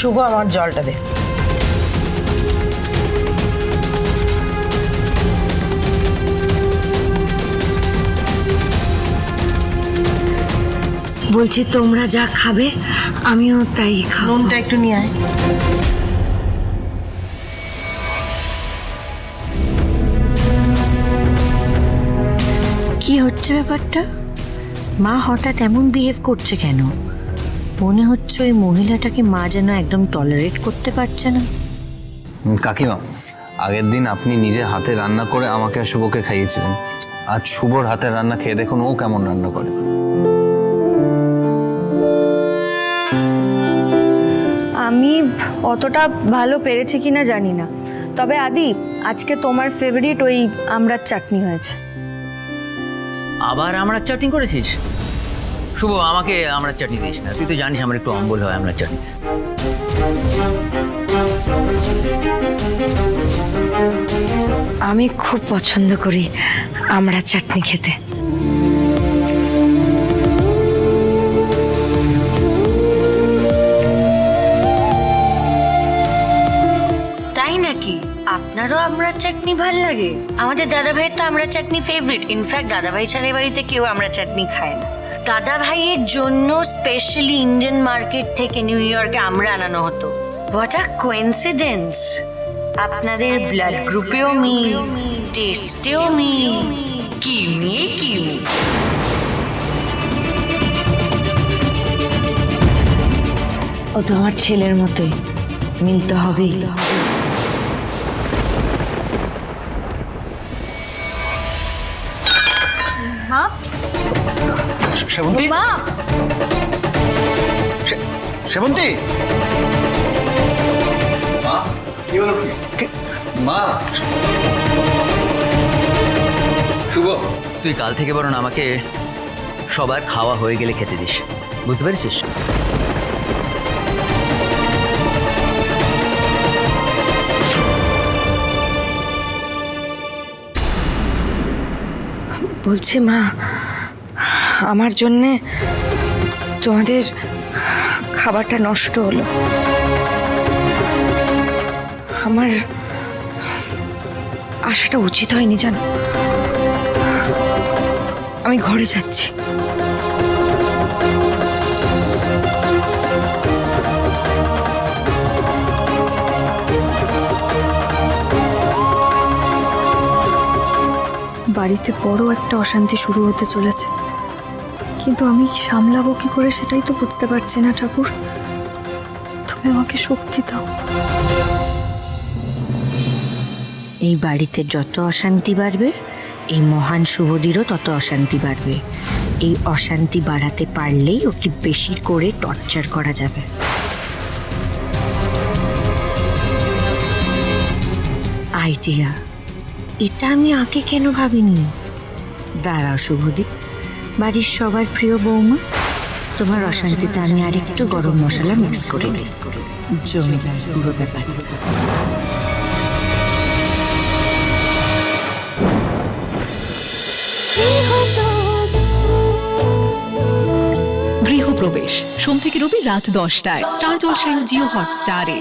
শুভ আমার জলটা দে। বলছি তোমরা যা খাবে আমিও তাই খাব। নুনটা একটু নিয়ে আয়। কি হচ্ছে ব্যাপারটা? মা হঠাৎ এমন বিহেভ করছে কেন? মনে হচ্ছে ওই মহিলাটাকে মা যেন একদম টলারেট করতে পারছে না। কাকিমা আগের দিন আপনি নিজে হাতে রান্না করে আমাকে আর শুভকে খাইয়েছিলেন। আজ শুভর হাতে রান্না খেয়ে দেখুন ও কেমন রান্না করে। আমি অতটা ভালো পেরেছি কিনা জানি না। তবে আদি আজকে তোমার ফেভারিট ওই আমড়ার চাটনি হয়েছে। আবার আমড়ার চাটনি করেছিস? শুভ আমাকে আমরা চাটনি দিস না। তুই তো জানিস আমার একটু অম্বল হয় আমরা চাটনি আমি খুব পছন্দ করি আমরা চাটনি খেতে। তাই নাকি? আপনারও আমরা চাটনি ভালো লাগে। আমাদের দাদা ভাইয়ের তো আমরা চাটনি ফেভারিট ইনফ্যাক্ট দাদা ভাই ছাড়া এ বাড়িতে কেউ আমরা চাটনি খায় না। দাদা ভাইয়ের জন্য স্পেশালি ইন্ডিয়ান মার্কেট থেকে নিউ ইয়র্কে আমরা আনানো হতো। হোয়াট আ কোয়েন্সিডেন্স আপনাদের ব্লাড গ্রুপেও মিল টেস্টেও মিল, কি মিল, কি ও তো আমার ছেলের মতোই মিলতে হবেই। সেবন্তী? মা! কি হলো কি? মা! শুভ। তুই কাল থেকে বরং আমাকে সবার খাওয়া হয়ে গেলে খেতে দিস। বুঝতে পেরেছিস? বলছি মা আমার জন্যে তোমাদের খাবারটা নষ্ট হলো। আমার আসাটা উচিত হয়নি জানো। আমি ঘরে যাচ্ছি। বাড়িতে বড় একটা অশান্তি শুরু হতে চলেছে। কিন্তু আমি সামলাবো, কি করে সেটাই তো বুঝতে পারছি না, ঠাকুর। তুমি আমাকে শক্তি দাও। এই বাড়িতে যত অশান্তি বাড়বে, এই মহান শুভদিরও তত অশান্তি বাড়বে। এই অশান্তি বাড়াতে পারলেই ওকে বেশি করে টর্চার করা যাবে। আইডিয়া এটা আমি আগে কেন ভাবিনি? দাঁড়াও শুভদি বাড়ির সবার প্রিয় বৌমা, তোমার অশান্তিতে আমি আর একটু গরম মশলা মিক্স করে দিই। জমে যায় পুরো গৃহপ্রবেশ। সোম থেকে রবি রাত দশটায়। স্টার জলসায় জিও হটস্টারে।